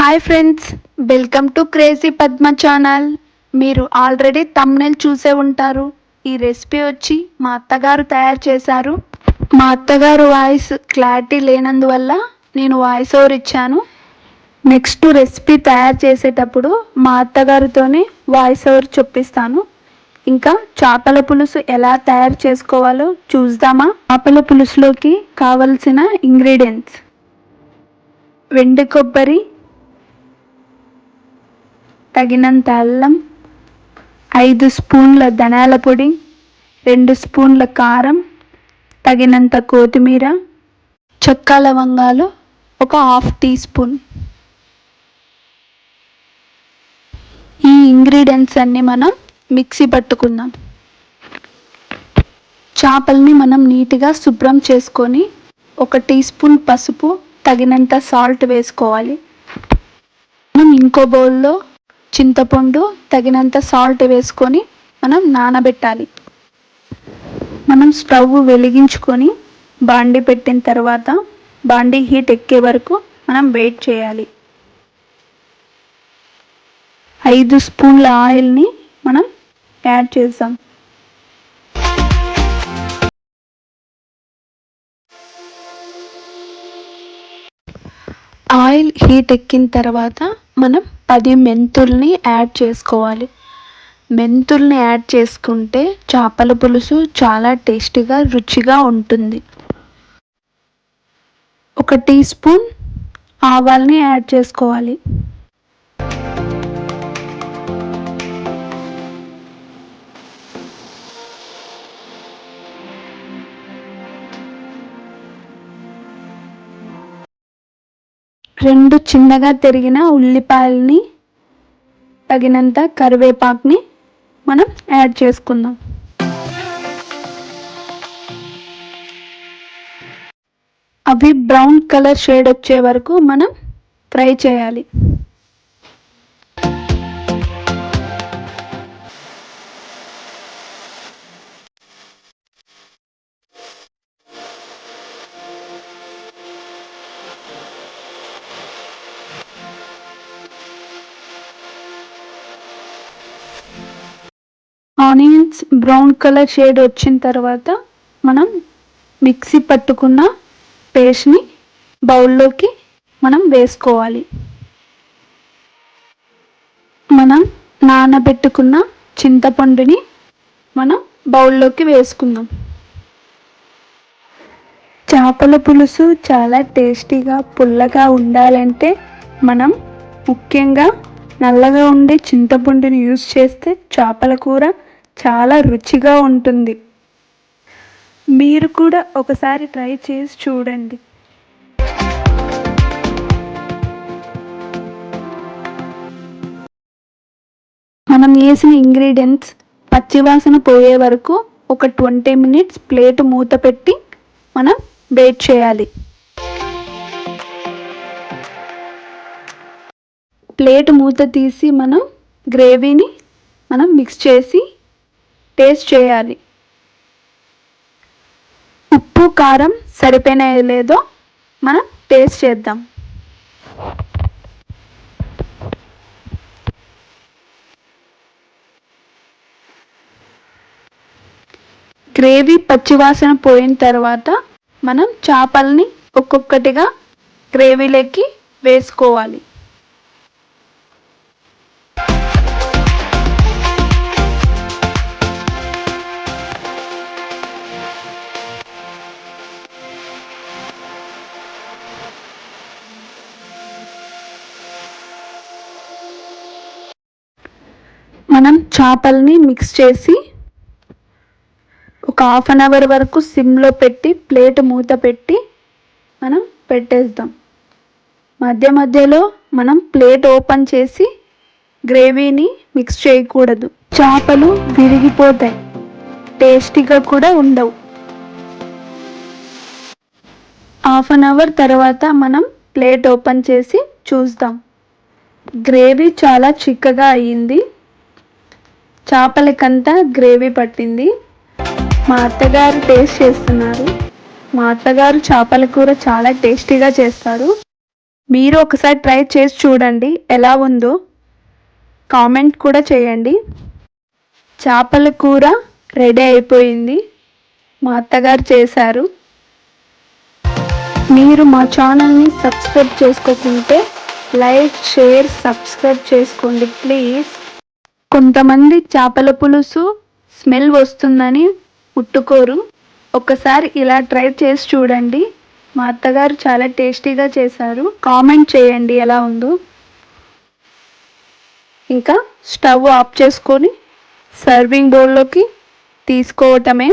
Hi friends welcome to crazy Padma channel మీరు already thumbnail చూసే ఉంటారు. ఈ రెసిపీ వచ్చి మా అత్తగారు తయారు చేశారు. మా అత్తగారు వాయిస్ క్లారిటీ లేనందువల్ల నేను వాయిస్ ఓవర్ ఇచ్చాను. నెక్స్ట్ రెసిపీ తయారు చేసేటప్పుడు మా అత్తగారితోనే వాయిస్ ఓవర్ చెప్పిస్తాను. ఇంకా చేపల పులుసు ఎలా తయారు చేసుకోవాలో చూద్దామా? చేపల పులుసులోకి కావలసిన ఇంగ్రీడియంట్స్ వెండి కొబ్బరి తగినంత అల్లం ఐదు స్పూన్ల ధనాల పొడి రెండు స్పూన్ల కారం తగినంత కొత్తిమీర చొక్కా లవంగాలు ఒక హాఫ్ టీ స్పూన్. ఈ ఇంగ్రీడియంట్స్ అన్నీ మనం మిక్సీ పట్టుకుందాం. చేపల్ని మనం నీట్గా శుభ్రం చేసుకొని ఒక టీ స్పూన్ పసుపు తగినంత సాల్ట్ వేసుకోవాలి. మనం ఇంకో బౌల్లో చింతపండు తగినంత సాల్ట్ వేసుకొని మనం నానబెట్టాలి. మనం స్టవ్ వెలిగించుకొని బాండి పెట్టిన తర్వాత బాండి హీట్ ఎక్కే వరకు మనం వెయిట్ చేయాలి. ఐదు స్పూన్ల ఆయిల్ని మనం యాడ్ చేద్దాం. ఆయిల్ హీట్ ఎక్కిన తర్వాత మనం అది మెంతుల్ని యాడ్ చేసుకోవాలి. మెంతుల్ని యాడ్ చేసుకుంటే చేపల పులుసు చాలా టేస్టీగా రుచిగా ఉంటుంది. ఒక టీ స్పూన్ ఆవాల్ని యాడ్ చేసుకోవాలి. రెండు చిన్నగా తిరిగిన ఉల్లిపాయల్ని తగినంత కరివేపాకుని మనం యాడ్ చేసుకుందాం. అవి బ్రౌన్ కలర్ షేడ్ వచ్చే వరకు మనం ఫ్రై చేయాలి. ఆనియన్స్ బ్రౌన్ కలర్ షేడ్ వచ్చిన తర్వాత మనం మిక్సీ పట్టుకున్న పేస్ట్ని బౌల్లోకి మనం వేసుకోవాలి. మనం నానబెట్టుకున్న చింతపండుని మనం బౌల్లోకి వేసుకుందాం. చేపల పులుసు చాలా టేస్టీగా పుల్లగా ఉండాలంటే మనం ముఖ్యంగా నల్లగా ఉండే చింతపండుని యూస్ చేస్తే చేపల కూర చాలా రుచిగా ఉంటుంది. మీరు కూడా ఒకసారి ట్రై చేసి చూడండి. మనం వేసిన ఇంగ్రీడియంట్స్ పచ్చివాసన పోయే వరకు ఒక ట్వంటీ మినిట్స్ ప్లేట్ మూత పెట్టి మనం వెయిట్ చేయాలి. ప్లేట్ మూత తీసి మనం గ్రేవీని మనం మిక్స్ చేసి టేస్ట్ చేయాలి. ఉప్పు కారం సరిపోయినాయో లేదో మనం టేస్ట్ చేద్దాం. గ్రేవీ పచ్చివాసన పోయిన తర్వాత మనం చేపల్ని ఒక్కొక్కటిగా గ్రేవీలోకి వేసుకోవాలి. మనం చేపల్ని మిక్స్ చేసి ఒక హాఫ్ అన్ అవర్ వరకు సిమ్లో పెట్టి ప్లేట్ మూత పెట్టి మనం పెట్టేద్దాం. మధ్య మధ్యలో మనం ప్లేట్ ఓపెన్ చేసి గ్రేవీని మిక్స్ చేయకూడదు. చేపలు విరిగిపోతాయి. టేస్టీగా కూడా ఉండవు. హాఫ్ అన్ అవర్ తర్వాత మనం ప్లేట్ ఓపెన్ చేసి చూద్దాం. గ్రేవీ చాలా చిక్కగా అయ్యింది చేపలకంతా గ్రేవీ పట్టింది. మా అత్తగారు టేస్ట్ చేస్తున్నారు. మా అత్తగారు చేపల కూర చాలా టేస్టీగా చేస్తారు. మీరు ఒకసారి ట్రై చేసి చూడండి ఎలా ఉందో. కామెంట్ కూడా చేయండి. చేపల కూర రెడీ అయిపోయింది. మా అత్తగారు చేశారు. మీరు మా ఛానల్ని సబ్స్క్రైబ్ చేసుకోకుంటే లైక్ షేర్ సబ్స్క్రైబ్ చేసుకోండి ప్లీజ్. కొంతమంది చేపల పులుసు స్మెల్ వస్తుందని ముట్టుకోరు. ఒకసారి ఇలా ట్రై చేసి చూడండి. మా అత్తగారు చాలా టేస్టీగా చేశారు. కామెంట్ చేయండి ఎలా ఉందో. ఇంకా స్టవ్ ఆఫ్ చేసుకొని సర్వింగ్ బౌల్లోకి తీసుకోవటమే.